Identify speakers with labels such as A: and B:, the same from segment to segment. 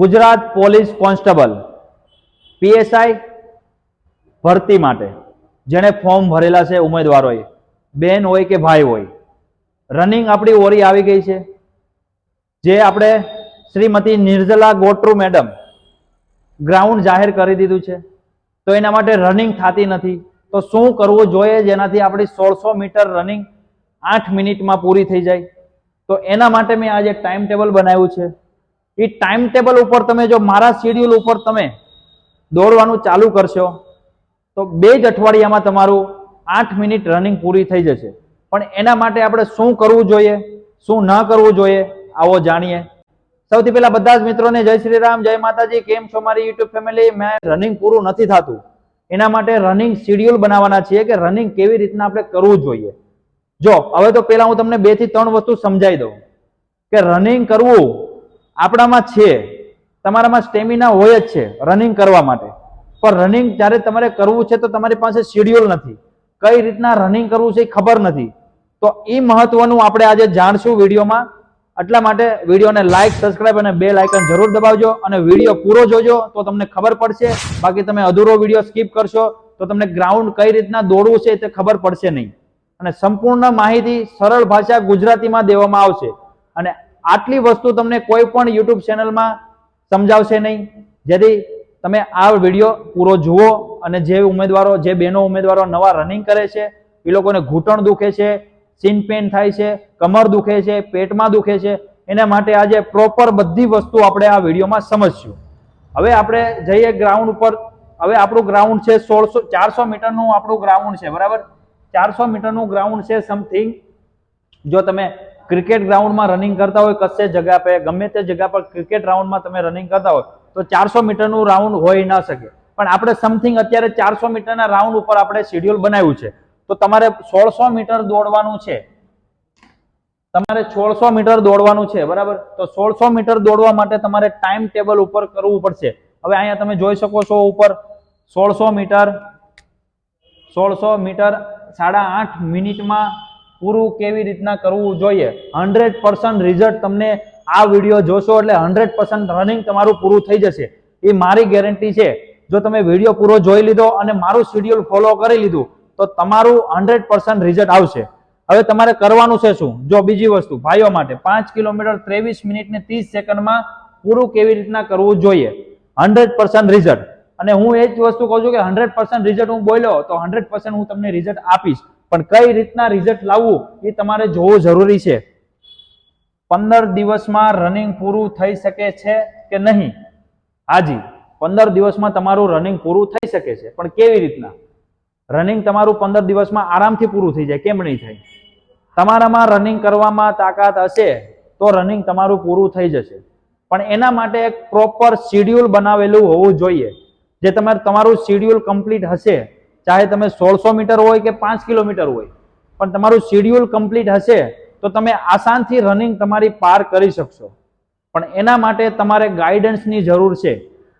A: Gujarat police constable, PSI ભરતી માટે, જેણે ફોર્મ ભરેલા છે ઉમેદવારોએ, બેન હોય કે ભાઈ હોય. રનિંગ આપણી ઓરી આવી ગઈ છે. જે આપણે શ્રીમતી નિર્જલા ગોટ્રુ મેડમ ગ્રાઉન્ડ જાહેર કરી દીધું છે. તો એના માટે રનિંગ થતી નથી. તો શું કરવું જોઈએ જેનાથી આપણી સોળસો મીટર રનિંગ આઠ મિનિટમાં પૂરી થઈ જાય? તો એના માટે મેં આજે ટાઈમ ટેબલ બનાવ્યું છે. એ ટાઈમ ટેબલ ઉપર તમે જો મારા શેડ્યુલ ઉપર તમે દોડવાનું ચાલુ કરશો, તો બે જ અઠવાડિયામાં તમારું આઠ મિનિટ રનિંગ પૂરી થઈ જશે. પણ એના માટે આપણે શું કરવું જોઈએ, શું ન કરવું જોઈએ, આવો જાણીએ. સૌથી પહેલા બધા જ મિત્રોને જય શ્રી રામ, જય માતાજી, કેમ છો મારી યુટ્યુબ ફેમિલી મેં રનિંગ પૂરું નથી થતું. એના માટે રનિંગ શિડ્યુલ બનાવવાના છીએ કે રનિંગ કેવી રીતના આપણે કરવું જોઈએ. જો, હવે તો પહેલા હું તમને બેથી ત્રણ વસ્તુ સમજાવી દઉં. કે રનિંગ કરવું આપણામાં છે. તમારામાં સ્ટેમિના હોય જ છે રનિંગ કરવા માટે. પણ રનિંગ જ્યારે તમારે કરવું છે તો તમારી પાસે શેડ્યુલ નથી. કઈ રીતના રનિંગ કરવું છે એ ખબર નથી. તો એ મહત્વનું આપણે આજે જાણશું વિડીયોમાં. એટલા માટે વિડીયોને લાઇક સબસ્ક્રાઇબ અને બે લાઇકન જરૂર દબાવજો અને વીડિયો પૂરો જોજો તો તમને ખબર પડશે. બાકી તમે અધૂરો વીડિયો સ્કીપ કરશો તો તમને ગ્રાઉન્ડ કઈ રીતના દોડવું છે તે ખબર પડશે નહીં. અને સંપૂર્ણ માહિતી સરળ ભાષા ગુજરાતીમાં દેવામાં આવશે. અને આટલી વસ્તુ તમને કોઈ પણ યુટ્યુબ ચેનલમાં સમજાવશે નહીં. જેથી તમે આ વીડિયો પૂરો જુઓ અને જે ઉમેદવારો, જે બહેનો ઉમેદવારો નવા રનિંગ કરે છે, એ લોકોને ઘૂંટણ દુખે છે સીન પેન થાય છે, કમર દુખે છે, પેટમાં દુખે છે, એના માટે આજે પ્રોપર બધી વસ્તુ આપણે આ વિડીયોમાં સમજશું. હવે આપણે જઈએ ગ્રાઉન્ડ ઉપર. હવે આપણું ગ્રાઉન્ડ છે સોળસો, ચારસો મીટરનું આપણું ગ્રાઉન્ડ છે, બરાબર? ચારસો મીટરનું ગ્રાઉન્ડ છે સમથિંગ જો તમે ક્રિકેટ ગ્રાઉન્ડમાં રનિંગ કરતા હોય, કશે જગ્યા પર ગમે તે જગ્યા પર ક્રિકેટ રાઉન્ડમાં તમે રનિંગ કરતા હોય, તો ચારસો મીટરનું રાઉન્ડ હોઈ ન શકે. પણ આપણે સમથિંગ અત્યારે ચારસો મીટરના રાઉન્ડ ઉપર આપણે શેડ્યુલ બનાવ્યું છે. તો તમારે સોળસો મીટર દોડવાનું છે. તમારે સોળસો મીટર દોડવાનું છે, બરાબર? તો સોળસો મીટર દોડવા માટે તમારે ટાઈમ ટેબલ ઉપર કરવું પડશે. હવે અહીંયા તમે જોઈ શકો છો ઉપર સોળસો મીટર સોળસો મીટર સાડા આઠ મિનિટમાં પૂરું કેવી રીતના કરવું જોઈએ? હંડ્રેડ પર્સન્ટ રિઝલ્ટ તમને આ વીડિયો જોશો એટલે હંડ્રેડ પર્સન્ટ રનિંગ તમારું પૂરું થઈ જશે. એ મારી ગેરંટી છે. જો તમે વીડિયો પૂરો જોઈ લીધો અને મારું શેડ્યુલ ફોલો કરી લીધું, તો તમારું હંડ્રેડ પર્સન્ટ રિઝલ્ટ આવશે. હવે તમારે કરવાનું છે શું? જો બીજી વસ્તુ, ભાઈઓ માટે પાંચ કિલોમીટર ત્રેવીસ મિનિટ ને ત્રીસ સેકન્ડમાં પૂરું કેવી રીતના કરવું જોઈએ? હંડ્રેડ પર્સન્ટ રિઝલ્ટ અને હું એ જ વસ્તુ કહું છું કે હંડ્રેડ પર્સન્ટ રિઝલ્ટ હું બોલ્યો, તો હંડ્રેડ પર્સન્ટ હું તમને રિઝલ્ટ આપીશ. પણ કઈ રીતના રિઝલ્ટ લાવવું એ તમારે જોવું જરૂરી છે. પંદર દિવસમાં રનિંગ પૂરું થઈ શકે છે કે નહીં? હાજી, પંદર દિવસમાં તમારું રનિંગ પૂરું થઈ શકે છે. પણ કેવી રીતના? રનિંગ તમારું પંદર દિવસમાં આરામથી પૂરું થઈ જાય. કેમ નહીં થાય? તમારામાં રનિંગ કરવામાં તાકાત હશે તો રનિંગ તમારું પૂરું થઈ જશે. પણ એના માટે એક પ્રોપર શિડ્યુલ બનાવેલું હોવું જોઈએ. જે તમારે, તમારું શિડ્યુલ કમ્પ્લીટ હશે ચાહે તમે સોળસો મીટર હોય કે પાંચ કિલોમીટર હોય, પણ તમારું શિડ્યુલ કમ્પ્લીટ હશે, તો તમે આસાનથી રનિંગ તમારી પાર કરી શકશો. પણ એના માટે તમારે ગાઈડન્સની જરૂર છે.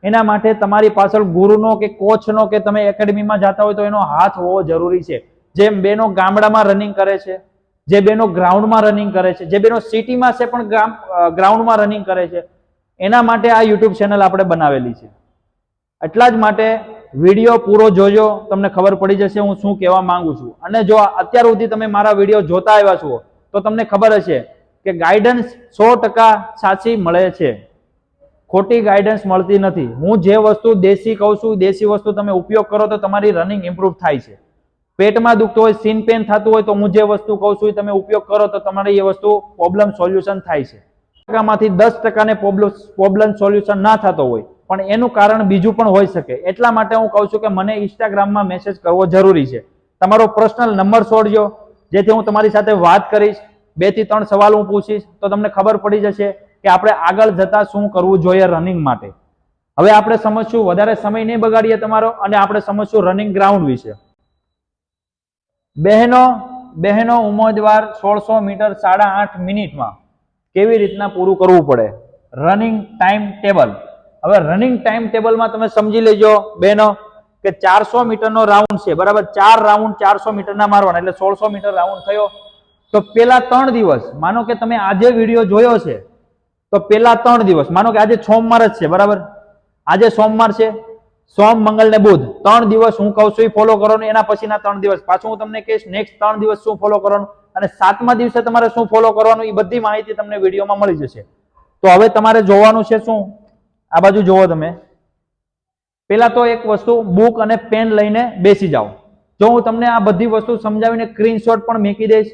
A: એના માટે તમારી પાછળ ગુરુનો કે કોચનો કે તમે એકેડમીમાં જતા હોય તો એનો હાથ હોવો જરૂરી છે. જેમ બેનો ગામડામાં રનિંગ કરે છે, જે બેનો ગ્રાઉન્ડમાં રનિંગ કરે છે, જે બેનો સિટીમાં છે પણ ગ્રાઉન્ડમાં રનિંગ કરે છે, એના માટે આ યુટ્યુબ ચેનલ આપણે બનાવેલી છે. એટલા જ માટે વીડિયો પૂરો જોજો. તમને ખબર પડી જશે હું શું કહેવા માંગુ છું. અને જો અત્યાર સુધી તમે મારા વીડિયો જોતા આવ્યા છો, તો તમને ખબર હશે કે ગાઈડન્સ સો ટકા સાચી મળે છે. ખોટી ગાઈડન્સ મળતી નથી. હું જે વસ્તુ દેશી કહું છું, દેશી વસ્તુ તમે ઉપયોગ કરો તો તમારી રનિંગ ઇમ્પ્રૂવ થાય છે. પેટમાં દુખતું હોય સીન પેન થતું હોય, તો હું જે વસ્તુ કહું છું એ તમે ઉપયોગ કરો તો તમારી એ વસ્તુ પ્રોબ્લેમ સોલ્યુશન થાય છે. ટકામાંથી દસ ટકાને પ્રોબ્લેમ પ્રોબ્લેમ સોલ્યુશન ના થતો હોય. પણ એનું કારણ બીજું પણ હોઈ શકે. એટલા માટે હું કહું છું કે મને ઇન્સ્ટાગ્રામમાં મેસેજ કરવો જરૂરી છે. તમારો પર્સનલ નંબર છોડજો, જેથી હું તમારી સાથે વાત કરીશ. બેથી ત્રણ સવાલ હું પૂછીશ, તો તમને ખબર પડી જશે કે આપણે આગળ જતા શું કરવું જોઈએ રનિંગ માટે. હવે આપણે સમજશું, વધારે સમય નહીં બગાડીએ તમારો, અને આપણે સમજશું રનિંગ ગ્રાઉન્ડ વિશે. બહેનો બહેનો ઉમેદવાર સોળસો મીટર સાડા આઠ મિનિટમાં કેવી રીતના પૂરું કરવું પડે? રનિંગ ટાઈમ ટેબલ હવે રનિંગ ટાઈમ ટેબલમાં તમે સમજી લેજો, બેનો, કે ચારસો મીટરનો રાઉન્ડ છે, બરાબર? ચાર રાઉન્ડ ચારસો મીટરના મારવાના, એટલે સોળસો મીટર રાઉન્ડ થયો. તો પેલા ત્રણ દિવસ, માનો કે તમે આજે વીડિયો જોયો છે, તો પેલા ત્રણ દિવસ, માનો કે આજે સોમવાર જ છે, બરાબર? આજે સોમવાર છે, સોમ, મંગળ ને બુધ. ત્રણ દિવસ હું કહું છું એ ફોલો કરવાનું એના પછીના ત્રણ દિવસ. પાછું હું તમને કહીશ નેક્સ્ટ ત્રણ દિવસ શું ફોલો કરવાનું? અને સાતમા દિવસે તમારે શું ફોલો કરવાનું? એ બધી માહિતી તમને વિડીયોમાં મળી જશે. તો હવે તમારે જોવાનું છે શું? આ બાજુ જુઓ તમે. પેલા તો એક વસ્તુ બુક અને પેન લઈને બેસી જાઓ. જો હું તમને આ બધી વસ્તુ સમજાવીને સ્ક્રીનશોટ પણ મૂકી દઈશ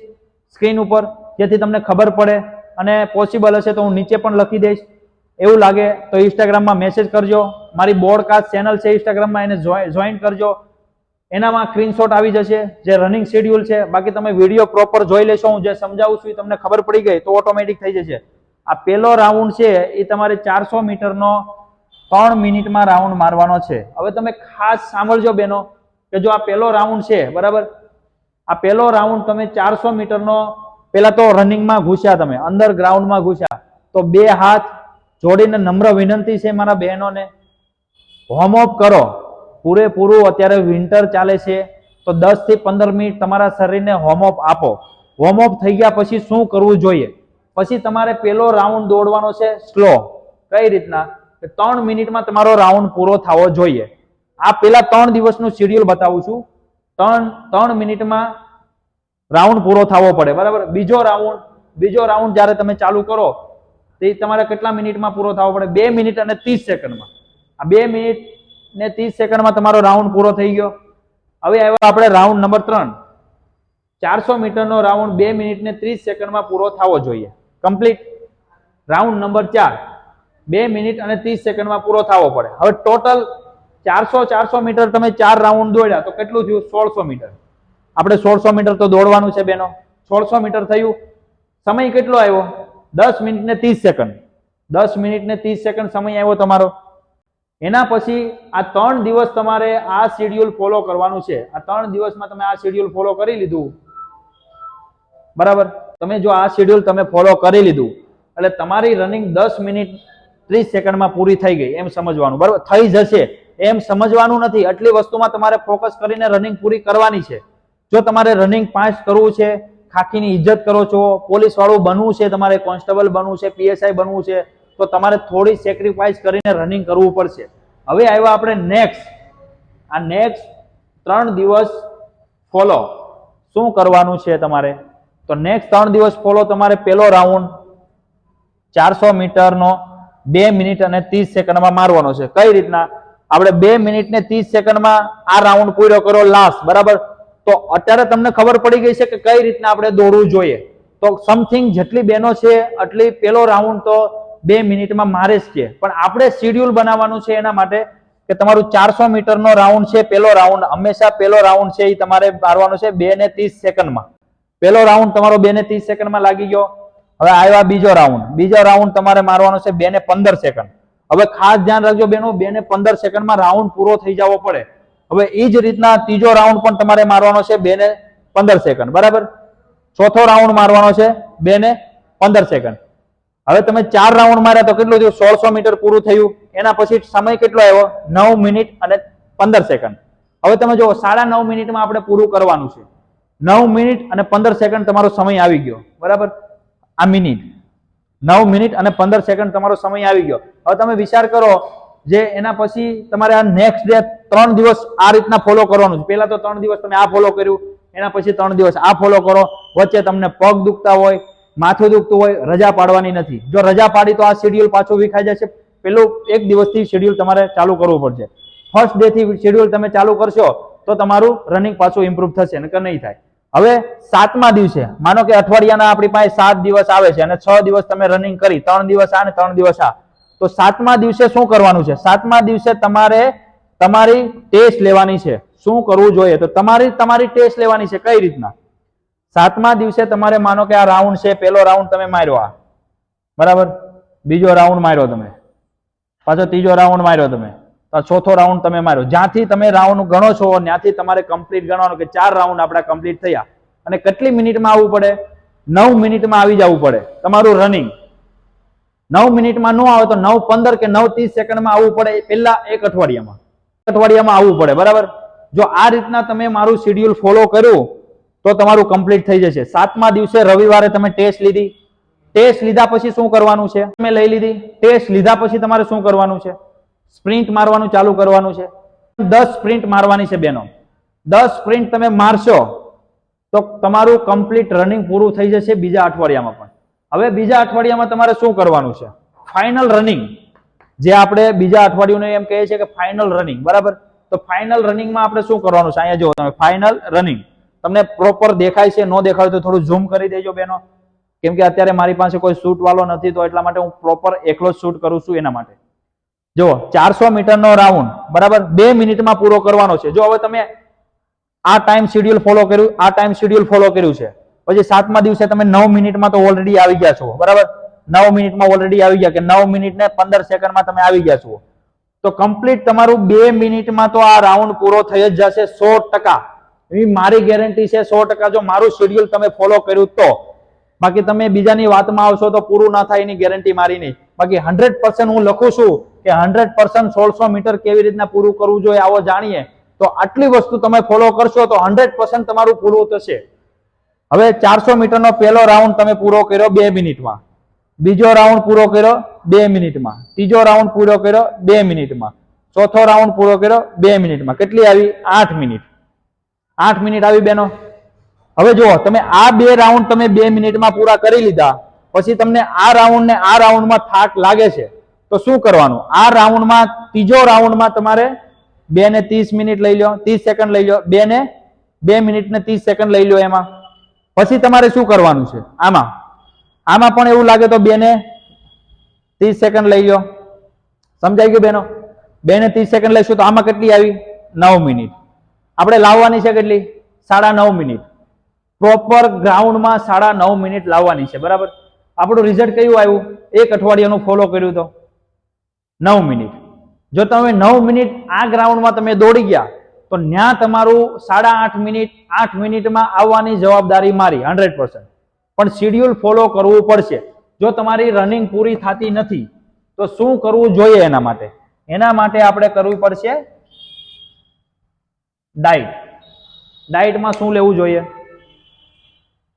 A: સ્ક્રીન ઉપર, જેથી તમને ખબર પડે અને પોસિબલ હશે તો હું નીચે પણ લખી દઈશ. એવું લાગે તો ઇન્સ્ટાગ્રામમાં મેસેજ કરજો. મારી બોર્ડકાસ્ટ ચેનલ છે ઇન્સ્ટાગ્રામમાં એને જોઈન કરજો. એનામાં સ્ક્રીનશોટ આવી જશે, જે રનિંગ શેડ્યુલ છે. બાકી તમે વીડિયો પ્રોપર જોઈ લેશો, હું જે સમજાવું છું એ તમને ખબર પડી ગઈ તો ઓટોમેટિક થઈ જશે. આ પહેલો રાઉન્ડ છે, એ તમારે ચારસો મીટરનો ત્રણ મિનિટમાં રાઉન્ડ મારવાનો છે. હવે તમે ખાસ સાંભળજો બેનો, કે જો આ પહેલો રાઉન્ડ છે, બરાબર? આ પહેલો રાઉન્ડ તમે ચારસો મીટરનો પહેલાં તો રનિંગમાં ઘૂસ્યા તમે અંદર ગ્રાઉન્ડમાં ઘૂસ્યા. તો બે હાથ જોડીને નમ્ર વિનંતી છે મારા બહેનોને. વોર્મઅપ કરો. પૂરેપૂરું અત્યારે વિન્ટર ચાલે છે, તો દસથી પંદર મિનિટ તમારા શરીરને વોર્મઅપ આપો. વોર્મઅપ થઈ ગયા પછી શું કરવું જોઈએ? પછી તમારે પેલો રાઉન્ડ દોડવાનો છે સ્લો કઈ રીતના? કે ત્રણ મિનિટમાં તમારો રાઉન્ડ પૂરો થવો જોઈએ. આ પેલા ત્રણ દિવસનું શિડ્યુલ બતાવું છું. ત્રણ ત્રણ મિનિટમાં રાઉન્ડ પૂરો થવો પડે. બરાબર? બીજો રાઉન્ડ બીજો રાઉન્ડ જ્યારે તમે ચાલુ કરો, તે તમારે કેટલા મિનિટમાં પૂરો થવો પડે? બે મિનિટ અને ત્રીસ સેકન્ડમાં. આ બે મિનિટ ને ત્રીસ સેકન્ડમાં તમારો રાઉન્ડ પૂરો થઈ ગયો. હવે આવ્યો આપણે રાઉન્ડ નંબર ત્રણ. ચારસો મીટરનો રાઉન્ડ બે મિનિટ ને ત્રીસ સેકન્ડમાં પૂરો થવો જોઈએ. કમ્પ્લીટ રાઉન્ડ નંબર ચાર. બે મિનિટ અને ત્રીસ સેકન્ડમાં પૂરો થવો પડે. હવે ટોટલ ચારસો ચારસો મીટર તમે ચાર રાઉન્ડ દોડ્યા, તો કેટલું થયું? સોળસો મીટર. આપણે સોળસો મીટર તો દોડવાનું છે બેનો. સોળસો મીટર થયું. સમય કેટલો આવ્યો? દસ મિનિટ ને ત્રીસ સેકન્ડ. દસ મિનિટ ને ત્રીસ સેકન્ડ સમય આવ્યો તમારો. એના પછી આ ત્રણ દિવસ તમારે આ શેડ્યુલ ફોલો કરવાનું છે. આ ત્રણ દિવસમાં તમે આ શેડ્યુલ ફોલો કરી લીધું. બરાબર? તમે જો આ શેડ્યુલ તમે ફોલો કરી લીધું, એટલે તમારી રનિંગ દસ મિનિટ ત્રીસ સેકન્ડમાં પૂરી થઈ ગઈ, એમ સમજવાનું, બરાબર? થઈ જશે, એમ સમજવાનું નથી, આટલી વસ્તુમાં તમારે ફોકસ કરીને રનિંગ પૂરી કરવાની છે. જો તમારે રનિંગ પાંચ કરવું છે, ખાખીની ઇજ્જત કરો છો, પોલીસ વાળું બનવું છે, તમારે કોન્સ્ટેબલ બનવું છે, પીએસઆઈ બનવું છે, તો તમારે થોડી સેક્રિફાઈસ કરીને રનિંગ કરવું પડશે. હવે આવ્યા આપણે નેક્સ્ટ આ નેક્સ્ટ ત્રણ દિવસ ફોલો શું કરવાનું છે તમારે? તો નેક્સ્ટ ત્રણ દિવસ ફોલો તમારે પેલો રાઉન્ડ ચારસો મીટરનો બે મિનિટ અને ત્રીસ સેકન્ડમાં મારવાનો છે. કઈ રીતના? આપણે બે મિનિટ ને ત્રીસ સેકન્ડમાં આ રાઉન્ડ પૂરો કરો લાસ્ટ બરાબર? તો અત્યારે તમને ખબર પડી ગઈ છે કે કઈ રીતના આપણે દોડવું જોઈએ. તો સમથિંગ જેટલી બહેનો છે એટલી પેલો રાઉન્ડ તો બે મિનિટમાં મારે જ છે. પણ આપણે શિડ્યુલ બનાવવાનું છે એના માટે કે તમારું ચારસો મીટરનો રાઉન્ડ છે, પેલો રાઉન્ડ હંમેશા પેલો રાઉન્ડ છે એ તમારે મારવાનો છે બે ને ત્રીસ સેકન્ડમાં. પેલો રાઉન્ડ તમારો બે ને ત્રીસ સેકન્ડમાં લાગી ગયો. હવે આવ્યા બીજો રાઉન્ડ બીજો રાઉન્ડ તમારે મારવાનો છે બે ને પંદર સેકન્ડ. હવે ખાસ ધ્યાન રાખજો બેનો બે ને પંદર સેકન્ડમાં રાઉન્ડ પૂરો થઈ જવો પડે. હવે એ જ રીતના ત્રીજો રાઉન્ડ પણ તમારે મારવાનો છે બે ને પંદર સેકન્ડ. બરાબર? ચોથો રાઉન્ડ મારવાનો છે બે ને પંદર સેકન્ડ. હવે તમે ચાર રાઉન્ડ માર્યા તો કેટલું થયું? સોળસો મીટર પૂરું થયું. એના પછી સમય કેટલો આવ્યો? નવ મિનિટ અને પંદર સેકન્ડ. હવે તમે જુઓ, સાડા નવ મિનિટમાં આપણે પૂરું કરવાનું છે. નવ મિનિટ અને પંદર સેકન્ડ તમારો સમય આવી ગયો. બરાબર? આ મિનિટ. નવ મિનિટ અને પંદર સેકન્ડ તમારો સમય આવી ગયો. હવે તમે વિચાર કરો જે એના પછી તમારે આ નેક્સ્ટ ડે ત્રણ દિવસ આ રીતના ફોલો કરવાનું છે. પહેલા તો ત્રણ દિવસ તમે આ ફોલો કર્યું, એના પછી ત્રણ દિવસ આ ફોલો કરો. વચ્ચે તમને પગ દુખતા હોય, માથું દુખતું હોય, રજા પાડવાની નથી. જો રજા પાડી તો આ શેડ્યુલ પાછું વિખાઈ જશે. પેલું એક દિવસથી શેડ્યુલ તમારે ચાલુ કરવું પડશે. ફર્સ્ટ ડે થી શેડ્યુલ તમે ચાલુ કરશો તો તમારું રનિંગ પાછું ઇમ્પ્રુવ થશે. નકર નહીં થાય. હવે સાતમા દિવસે, માનો કે અઠવાડિયાના આપણી પાસે સાત દિવસ આવે છે અને છ દિવસ તમે રનિંગ કરી, ત્રણ દિવસ આ ને ત્રણ દિવસ આ. તો સાતમા દિવસે શું કરવાનું છે? સાતમા દિવસે તમારે તમારી ટેસ્ટ લેવાની છે. શું કરવું જોઈએ? તો તમારી તમારી ટેસ્ટ લેવાની છે કઈ રીતના? સાતમા દિવસે તમારે માનો કે આ રાઉન્ડ છે, પેલો રાઉન્ડ તમે માર્યો આ. બરાબર? બીજો રાઉન્ડ માર્યો તમે. પાછો ત્રીજો રાઉન્ડ માર્યો તમે. ચોથો રાઉન્ડ તમે માર્યો. જ્યાંથી તમે રાઉન્ડ ગણો છો, ત્યાંથી તમારે કમ્પ્લીટ ગણવાનું કે ચાર રાઉન્ડ આપણા કમ્પ્લીટ થયા. અને કેટલી મિનિટમાં આવવું પડે? નવ મિનિટમાં આવી જવું પડે. તમારું રનિંગ નવ મિનિટમાં ન આવે તો નવ પંદર કે નવ ત્રીસ સેકન્ડમાં આવવું પડે પહેલા એક અઠવાડિયામાં. અઠવાડિયામાં આવવું પડે, બરાબર? જો આ રીતના તમે મારું શિડ્યુલ ફોલો કર્યું, તો તમારું કમ્પ્લીટ થઈ જશે. સાતમા દિવસે રવિવારે તમે ટેસ્ટ લીધી. ટેસ્ટ લીધા પછી શું કરવાનું છે? મેં લઈ લીધી. ટેસ્ટ લીધા પછી તમારે શું કરવાનું છે? સ્પ્રિન્ટ મારવાનું ચાલુ કરવાનું છે. દસ સ્પ્રિન્ટ મારવાની છે બેનો. દસ સ્પ્રિન્ટ તમે મારશો, તો તમારું કમ્પ્લીટ રનિંગ પૂરું થઈ જશે બીજા અઠવાડિયામાં પણ. હવે બીજા અઠવાડિયામાં તમારે શું કરવાનું છે? Final running. જે આપણે બીજા અઠવાડિયું એમ કહીએ છીએ કે ફાઇનલ રનિંગ, બરાબર? તો ફાઇનલ રનિંગમાં આપણે શું કરવાનું છે? અહીંયા જુઓ તમે, ફાઇનલ રનિંગ. તમને પ્રોપર દેખાય છે, ન દેખાય તો થોડું ઝૂમ કરી દેજો બેનો. કેમ કે અત્યારે મારી પાસે કોઈ શૂટ વાળો નથી, તો એટલા માટે હું પ્રોપર એકલો જ શૂટ કરું છું એના માટે. જુઓ, ચારસો મીટરનો રાઉન્ડ બરાબર? બે મિનિટમાં પૂરો કરવાનો છે. જો હવે તમે આ ટાઈમ શેડ્યુલ ફોલો કર્યું, આ ટાઈમ શેડ્યુલ ફોલો કર્યું છે. પછી સાતમા દિવસે તમે નવ મિનિટમાં તો ઓલરેડી આવી ગયા છો. બરાબર? નવ મિનિટમાં ઓલરેડી આવી ગયા કે નવ મિનિટ ને પંદર સેકન્ડમાં તમે આવી ગયા છો. તો કમ્પ્લીટ તમારું બે મિનિટમાં તો આ રાઉન્ડ પૂરો થઈ જ જશે સો ટકા. એવી મારી ગેરંટી છે સો ટકા. જો મારું શેડ્યુલ તમે ફોલો કર્યું તો. બાકી તમે બીજાની વાતમાં આવશો તો પૂરું ના થાય એની ગેરંટી મારી નહીં બાકી હંડ્રેડ હું લખું છું. કે હંડ્રેડ પર્સન્ટ સોળસો મીટર કેવી રીતના પૂરું કરવું જોઈએ આવો જાણીએ, તો આટલી વસ્તુ તમે ફોલો કરશો તો હંડ્રેડ પર્સન્ટ તમારું પૂરું થશે. હવે ચારસો મીટરનો પહેલો રાઉન્ડ તમે પૂરો કર્યો બે મિનિટમાં. બીજો રાઉન્ડ પૂરો કર્યો બે મિનિટમાં. ત્રીજો રાઉન્ડ પૂરો કર્યો બે મિનિટમાં. ચોથો રાઉન્ડ પૂરો કર્યો બે મિનિટમાં. કેટલી આવી? આઠ મિનિટ. આઠ મિનિટ આવી બેનો. હવે જુઓ, તમે આ બે રાઉન્ડ તમે બે મિનિટમાં પૂરા કરી લીધા. પછી તમને આ રાઉન્ડ ને આ રાઉન્ડમાં થાક લાગે છે. તો શું કરવાનું? આ રાઉન્ડમાં, ત્રીજો રાઉન્ડમાં તમારે બે ને ત્રીસ મિનિટ લઈ લો ત્રીસ સેકન્ડ લઈ લો બે ને બે મિનિટ ને ત્રીસ સેકન્ડ લઈ લો એમાં. પછી તમારે શું કરવાનું છે? આમાં. આમાં પણ એવું લાગે તો બે ને ત્રીસ સેકન્ડ લઈ લો સમજાઈ ગયું બેનો? બે ને ત્રીસ સેકન્ડ લઈશું તો આમાં કેટલી આવી? નવ મિનિટ. આપણે લાવવાની છે કેટલી? સાડા નવ મિનિટ. પ્રોપર ગ્રાઉન્ડમાં સાડા નવ મિનિટ લાવવાની છે, બરાબર? આપણું રિઝલ્ટ કયું આવ્યું? એક અઠવાડિયાનું ફોલો કર્યું તો. નવ મિનિટ. જો તમે નવ મિનિટ આ ગ્રાઉન્ડમાં તમે દોડી ગયા, તો ત્યાં તમારું સાડા આઠ મિનિટ, આઠ મિનિટમાં આવવાની જવાબદારી મારી, હંડ્રેડ પર્સન્ટ. પણ શિડ્યુલ ફોલો કરવું પડશે. જો તમારી રનિંગ પૂરી થતી નથી, તો શું કરવું જોઈએ એના માટે? એના માટે આપણે કરવું પડશે ડાયટ ડાયટમાં શું લેવું જોઈએ?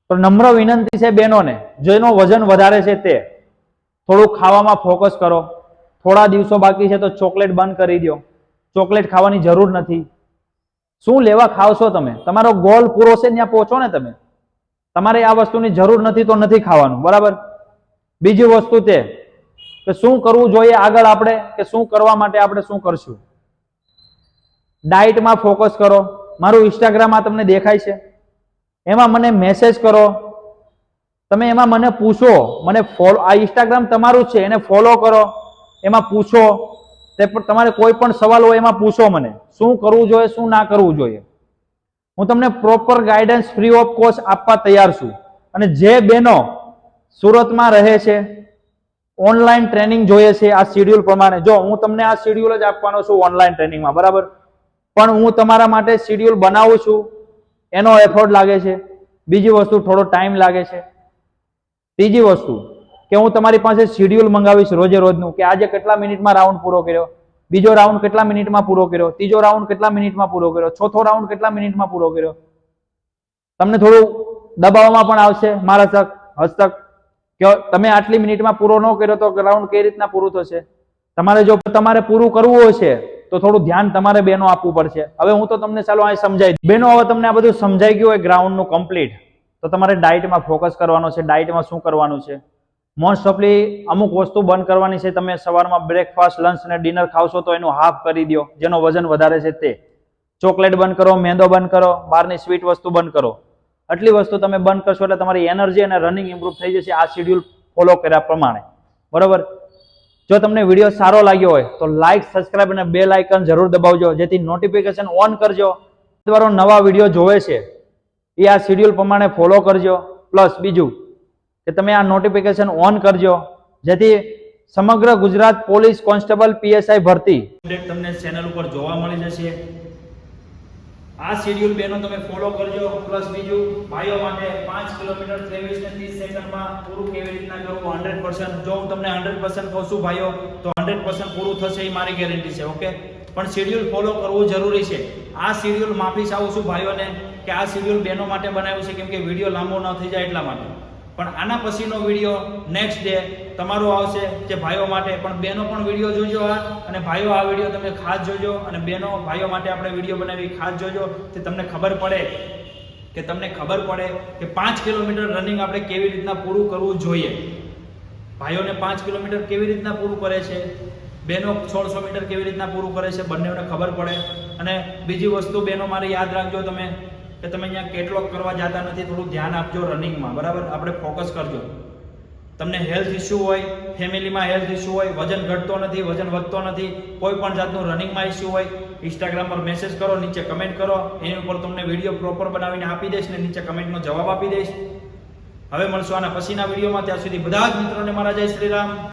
A: તો નમ્ર વિનંતી છે બહેનોને જેનો વજન વધારે છે તે. થોડું ખાવામાં ફોકસ કરો. થોડા દિવસો બાકી છે તો ચોકલેટ બંધ કરી દો ચોકલેટ ખાવાની જરૂર નથી. શું લેવા ખાવશો તમે? તમારો ગોલ પૂરો છે ત્યાં પહોંચો ને તમે. તમારે આ વસ્તુની જરૂર નથી તો નથી ખાવાનું, બરાબર? બીજી વસ્તુ તે કે શું કરવું જોઈએ આગળ આપણે કે શું કરવા માટે આપણે શું કરશું? ડાયટમાં ફોકસ કરો. મારું ઇન્સ્ટાગ્રામ આ તમને દેખાય છે. એમાં મને મેસેજ કરો. તમે એમાં મને પૂછો. મને ફોલો આ ઇન્સ્ટાગ્રામ તમારું છે, એને ફોલો કરો. એમાં પૂછો. તે તમારે કોઈ પણ સવાલ હોય એમાં પૂછો મને. શું કરવું જોઈએ, શું ના કરવું જોઈએ. હું તમને proper guidance free of cost આપવા તૈયાર છું. અને જે બહેનો સુરતમાં રહે છે ઓનલાઈન ટ્રેનિંગ જોઈએ છે, આ શેડ્યુલ પ્રમાણે. જો, હું તમને આ શેડ્યુલ જ આપવાનો છું ઓનલાઈન ટ્રેનિંગમાં બરાબર? પણ હું તમારા માટે શેડ્યુલ બનાવું છું. એનો એફર્ટ લાગે છે. બીજી વસ્તુ, થોડો ટાઈમ લાગે છે. ત્રીજી વસ્તુ કે હું તમારી પાસે શિડ્યુલ મંગાવીશ રોજે રોજનું કે આજે કેટલા મિનિટમાં રાઉન્ડ પૂરો કર્યો? બીજો રાઉન્ડ કેટલા મિનિટમાં પૂરો કર્યો? ત્રીજો રાઉન્ડ કેટલા મિનિટમાં પૂરો કર્યો? ચોથો રાઉન્ડ કેટલા મિનિટમાં પૂરો કર્યો? તમને થોડું દબાવવામાં પણ આવશે મારા તક હસ્તક. કે તમે આટલી મિનિટમાં પૂરો ન કર્યો તો રાઉન્ડ કઈ રીતના પૂરું થશે? તમારે જો તમારે પૂરું કરવું હશે તો થોડું ધ્યાન તમારે બેનો આપવું પડશે. હવે હું તો તમને ચાલો અહીં સમજાવી. બેનો, હવે તમને આ બધું સમજાઈ ગયું હોય ગ્રાઉન્ડનું કમ્પ્લીટ તો તમારે ડાયટમાં ફોકસ કરવાનો છે. ડાયટમાં શું કરવાનું છે? મોસ્ટ ઓફલી અમુક વસ્તુ બંધ કરવાની છે. તમે સવારમાં બ્રેકફાસ્ટ લંચ અને ડિનર ખાવશો તો એનું હાફ કરી દો. જેનો વજન વધારે છે તે. ચોકલેટ બંધ કરો, મેંદો બંધ કરો, બહારની સ્વીટ વસ્તુ બંધ કરો. આટલી વસ્તુ તમે બંધ કરશો એટલે તમારી એનર્જી અને રનિંગ ઇમ્પ્રૂવ થઈ જશે. આ શેડ્યુલ ફોલો કર્યા પ્રમાણે. બરોબર? જો તમને વીડિયો સારો લાગ્યો હોય, તો લાઇક સબસ્ક્રાઇબ અને બેલ આઇકન જરૂર દબાવજો. જેથી નોટિફિકેશન ઓન કરજો. તમારો નવા વીડિયો જોવે છે. એ આ શેડ્યુલ પ્રમાણે ફોલો કરજો. પ્લસ બીજું કે તમે આ નોટિફિકેશન ઓન કરજો, જેથી સમગ્ર ગુજરાત પોલીસ કોન્સ્ટેબલ પીએસઆઈ ભરતી. તમને ચેનલ ઉપર જોવા મળી જશે. આ શેડ્યુલ બેનો તમે ફોલો કરજો પ્લસ બીજું, ભાઈઓ માટે પાંચ કિલોમીટર ત્રેવીસ ને ત્રીસ સેકન્ડમાં પૂરું કેવી રીતના કરવું હંડ્રેડ પર્સન્ટ જો હું તમને હંડ્રેડ પર્સન્ટ કહું છું ભાઈઓ, તો હંડ્રેડ પર્સન્ટ પૂરું થશે એ મારી ગેરંટી છે ઓકે પણ શેડ્યુલ ફોલો કરવું જરૂરી છે. આ શેડ્યુલ માફી ચાહું છું ભાઈઓને કે આ શેડ્યુલ બેનો માટે બનાવ્યું છે, કેમ કે વીડિયો લાંબો ન થઈ જાય એટલા માટે. પણ આના પછીનો વીડિયો નેક્સ્ટ ડે તમારો આવશે જે ભાઈઓ માટે. પણ બહેનો પણ વીડિયો જોજો આ. અને ભાઈઓ આ વીડિયો તમે ખાસ જોજો. અને બહેનો ભાઈઓ માટે આપણે વીડિયો બનાવી ખાસ જોજો. તે તમને ખબર પડે કે તમને ખબર પડે કે પાંચ કિલોમીટર રનિંગ આપણે કેવી રીતના પૂરું કરવું જોઈએ. ભાઈઓને પાંચ કિલોમીટર કેવી રીતના પૂરું કરે છે? બહેનો સોળસો મીટર કેવી રીતના પૂરું કરે છે? બંનેઓને ખબર પડે. અને બીજી વસ્તુ બહેનો મારે યાદ રાખજો તમે. કે તમે અહીંયા કેટલોક કરવા જતા નથી, થોડું ધ્યાન આપજો રનિંગમાં, બરાબર? આપણે ફોકસ કરજો. તમને હેલ્થ ઇસ્યુ હોય, ફેમિલીમાં હેલ્થ ઇસ્યુ હોય, વજન ઘટતો નથી, વજન વધતો નથી, કોઈ પણ જાતનું રનિંગમાં ઇસ્યુ હોય ઇન્સ્ટાગ્રામ પર મેસેજ કરો, નીચે કમેન્ટ કરો, એની ઉપર તમને વીડિયો પ્રોપર બનાવીને આપી દઈશ ને નીચે કમેન્ટનો જવાબ આપી દઈશ. હવે મળશું આના પછીના વિડીયોમાં ત્યાં સુધી બધા જ મિત્રોને મારા જય શ્રી રામ.